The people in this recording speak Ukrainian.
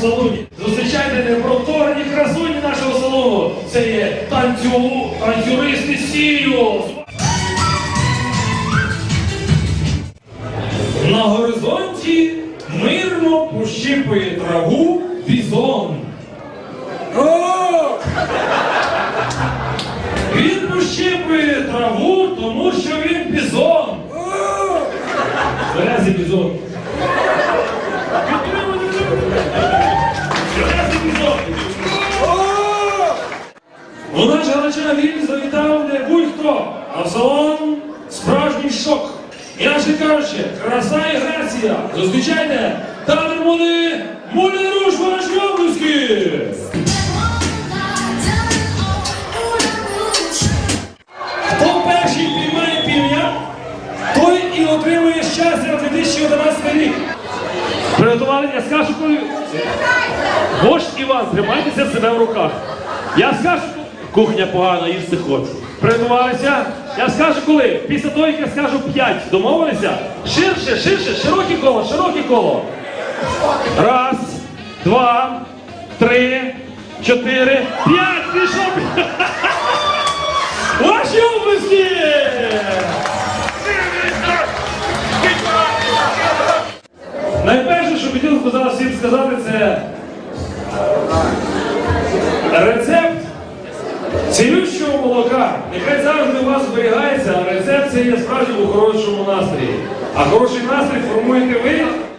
салоні. Зустрічайте неповторні красуні нашого салону. Це є танцю, танцюристи Сіо. На горизонті мирно пощипує траву бізон. О! Він пощипує траву, тому що він бізон. Березі бізон. У наш Галичина він завітав не будь-хто, а в салон справжній шок. Іначе кажучи, краса і грація. Зустрічайте, Танер Мули, Мули Руш, ваші! Хто перший піймає півня, той і отримує щастя на 2011 рік. Приготували, я скажу, коли. Вождь Іван, тримайтеся себе в руках. Я скажу, кухня погана, їсти хочу. Приготувалися. Я скажу коли. Після того, як я скажу 5. Домовилися? Ширше, ширше, широке коло, широке коло. Раз, два, три, чотири, п'ять. Пішов. Ваші обласки! Найперше, що хотів би зараз всім сказати, це рецепт цілющого молока. Нехай завжди у вас зберігається, а це є справді у хорошому настрої. А хороший настрій формуєте ви.